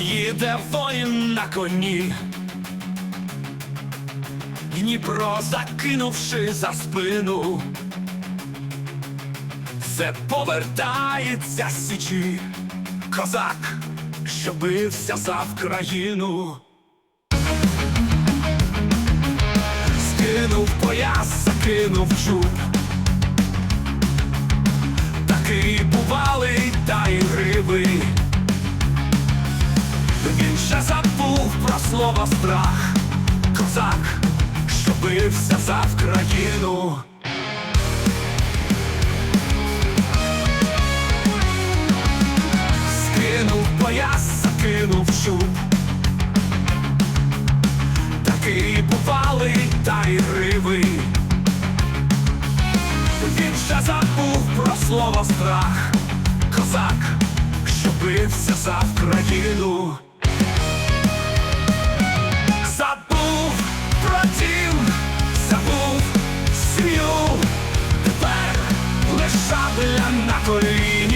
іде воїн на коні. Дніпро закинувши за спину, все повертається з січі, козак, що бився за Вкраїну. Скинув пояс, закинув чуб. Ще забув про слово страх, козак, що бився за Вкраїну. Скинув пояс, закинув чуб. Такий бувалий та й гривий. Він ще забув про слово страх, козак, що бився за Вкраїну. Шабля на коліні.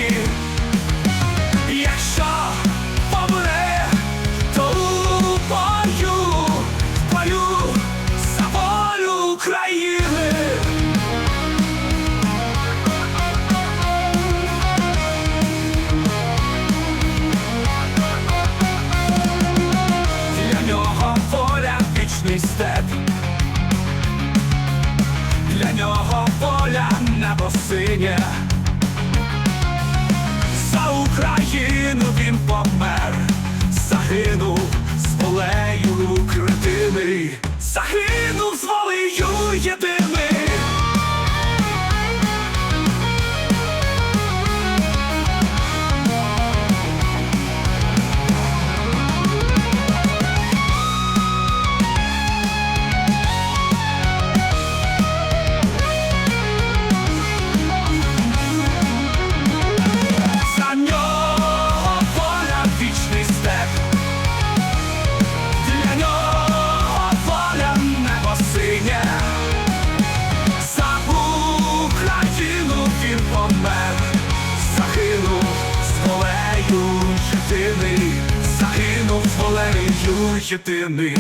Небо синє. За Україну він помер, загинув з волею критини, загинув з волею єдиний, загинув з волею єдиний.